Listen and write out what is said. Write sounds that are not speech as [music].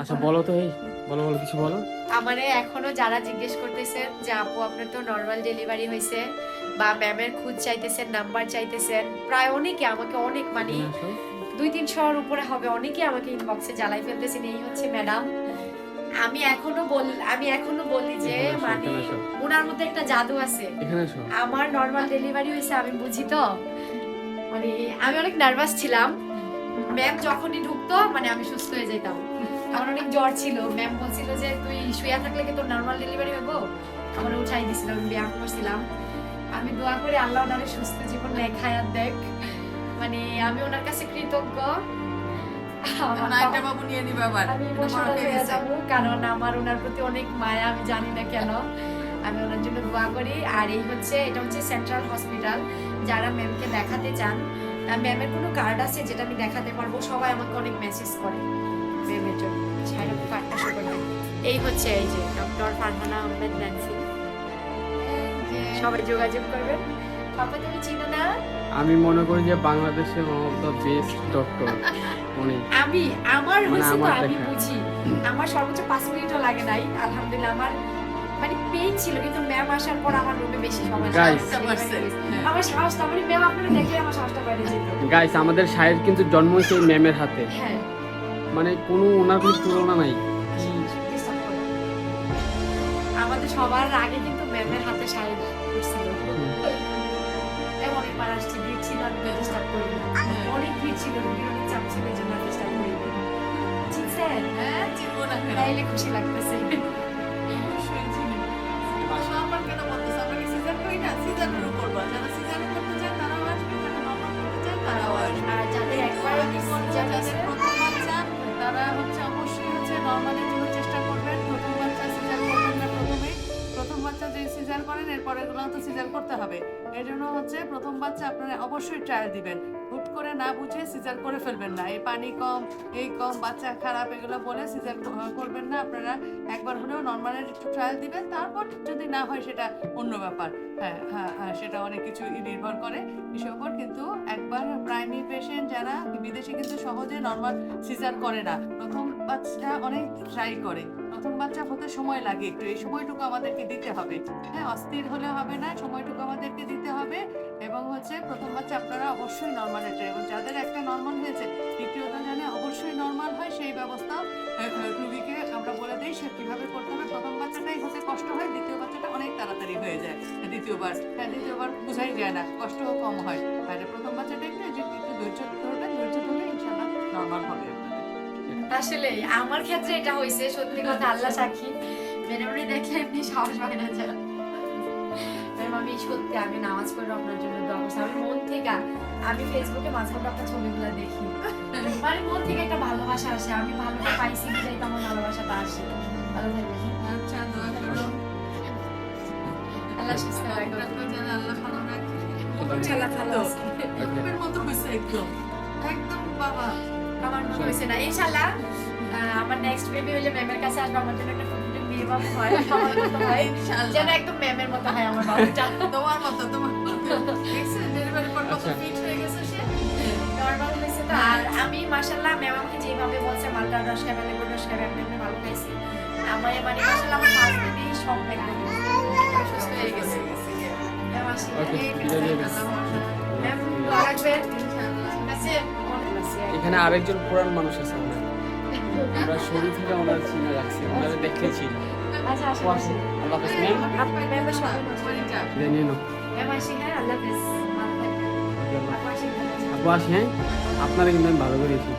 আচ্ছা বলো তো এই বলো বলো কিছু বলো। আমারে এখনও যারা জিজ্ঞেস করতেছেন যে আপু আপনার তো নর্মাল ডেলিভারি হয়েছে বা ম্যামের খুঁজ চাইতেছেন নাম্বার চাইতেছেন প্রায় অনেকে আমাকে অনেক মানে। দুই তিনশোর উপরে হবে অনেকে আমাকে ইনবক্সে জ্বালাই ফেলতেছেন এই হচ্ছে ম্যাডাম আমি এখনও বল আমি এখনও বলি যে মানে ওনার মধ্যে একটা জাদু আছে। আমার নর্মাল ডেলিভারি হয়েছে আমি বুঝি তো? মানে আমি অনেক নার্ভাস ছিলাম। ম্যাম যখনই ঢুকতো মানে আমি সুস্থ হয়ে যেতাম আমার অনেক জ্বর ছিল। ম্যাম বলছিল যে তুই শুয়ে থাকলে কি তোর নর্মাল ডেলিভারি হব আমার উঠাই দিছিল আমি ব্যায়াম করছিলাম। আমি দোয়া করি আল্লাহ ওনারে সুস্থ জীবন লেখায়াত দেখ। মানে আমি ওনার কাছে কৃতজ্ঞ। কারণ আমার ওনার প্রতি অনেক মায়া আমি জানি না কেন। আমি ওনার জন্য দোয়া করি। আর এই হচ্ছে এটা হচ্ছে সেন্ট্রাল হসপিটাল যারা ম্যামকে দেখাতে চান ম্যামের কোনো কার্ড আছে যেটা আমি দেখাতে পারব? সবাই আমাকে অনেক মেসেজ করে। ম্যামের জন্য ছাড়ো কার্ডটা শো করবে এই হচ্ছে এই যে ডক্টর ফারহানা আহমেদ ন্যান্সি। সবাই যোগাযোগ করবেন। পাপা তুমি চিনো না? আমি মনে করি যে বাংলাদেশের one of the best doctor উনি। আমি আমার মানে হয়েছে তো আমি বুঝি। আমার সর্বোচ্চ পাঁচ মিনিটও লাগে নাই আলহামদুলিল্লাহ। আমার মানে পেইন ছিল কিন্তু ম্যাম আসার পর আমার রুমে বেশি সময় Guys. হ্যাঁ। আমার সাহসটা মানে ম্যাম আপনারা দেখলে আমার সাহসটা যেত। গাইস আমাদের শায়ের কিন্তু জন্ম হয়েছে এই ম্যামের হাতে। হ্যাঁ। মানে কোনো ওনার কোনো তুলনা নাই। আমাদের সবার আগে কিন্তু ম্যামের হাতে সাহেব করছিল ম্যাম অনেকবার আসছে ভিড় ছিল আমি ডিস্টার্ব করি না অনেক ভিড় ছিল অনেক চাপ ছিল এই জন্য ডিস্টার্ব করি না চিনছেন হ্যাঁ, জীবন তাইলে খুশি লাগতেছে। করেন তো সিজার করতে হবে। এই জন্য হচ্ছে প্রথম বাচ্চা আপনারা অবশ্যই ট্রায়াল দিবেন। হুট করে না বুঝে সিজার করে ফেলবেন না। এই পানি কম, এই কম, বাচ্চা খারাপ, এগুলো বলে সিজার করবেন না। আপনারা একবার হলেও নর্মালের একটু ট্রায়াল দিবেন। তারপর যদি না হয় সেটা অন্য ব্যাপার। হ্যাঁ হ্যাঁ হ্যাঁ সেটা অনেক কিছু নির্ভর করে বিষয়ের উপর। কিন্তু একবার প্রাইমারি পেশেন্ট যারা বিদেশে কিন্তু সহজে নর্মাল সিজার করে না। প্রথম বাচ্চা অনেক ট্রাই করে। প্রথম বাচ্চা হতে সময় লাগে একটু। এই সময়টুকু আমাদেরকে দিতে হবে। হ্যাঁ অস্থির হলে হবে না, সময়টুকু আমাদেরকে দিতে হবে। এবং হচ্ছে প্রথম বাচ্চা আপনারা অবশ্যই নর্মাল এটা এবং যাদের একটা নর্মাল হয়েছে দ্বিতীয়টা জানে অবশ্যই নর্মাল হয়, সেই ব্যবস্থা রুগীকে আমরা বলে দিই, সে কীভাবে করতে হবে। প্রথম বাচ্চাটাই হতে কষ্ট হয়, দ্বিতীয় বাচ্চাটা অনেক তাড়াতাড়ি হয়ে যায়। দ্বিতীয়বার হ্যাঁ দ্বিতীয়বার বোঝাই যায় না কষ্টও কম হয়। আর প্রথম বাচ্চাটা আসলে আমার ক্ষেত্রে এটা হয়েছে সত্যি কথা আল্লাহ সাক্ষী। মেনে দেখলে এমনি সাহস হয় না ম্যাম আমি সত্যি আমি নামাজ পড়ে আপনার জন্য দোয়া করছি। আমি মন থেকে আমি ফেসবুকে মাঝে মধ্যে আপনার ছবিগুলো দেখি। মানে মন থেকে একটা ভালোবাসা আসে। আমি ভালোটা পাইছি বিদায় তো আমার ভালোবাসাটা আসে। ভালো থাকি আচ্ছা দোয়া করো। আল্লাহ সুস্থ রাখো আল্লাহ ভালো রাখে। মতো হয়েছে একদম বাবা। আমার মনে হয়েছে না ইনশাআল্লাহ আহ, আমার নেক্সট বেবি হলে ম্যামের কাছে আসবে। আমার জন্য একটা বাবু হয় আমার মতো হয়। যেন একদম ম্যামের মতো হয় আমার বাবুটা [laughs] তোমার মতো তোমার দেখছেন ডেলিভারি পর কত আচ্ছা। ফিট হয়ে গেছে সে? নর্মাল হয়েছে তো। আর আমি মাশাল্লাহ ম্যাম আমাকে যেভাবে বলছে মালটা রস খাবে লেবুর রস খাবে আমি ভালো খাইছি আমার মানে মাশাল্লাহ আমার পাঁচ দিনেই সব একদম সুস্থ হয়ে গেছে। ম্যাম আসি। ম্যাম রাখবেন এখানে আরেকজন পুরান মানুষ আছে আমরা। আমরা শুরু থেকে ওনার চিনে রাখছি ওনারে দেখেছি। আচ্ছা আসি আল্লাহ হাফেজ। আপনারা কিন্তু আমি ভালো করেছি।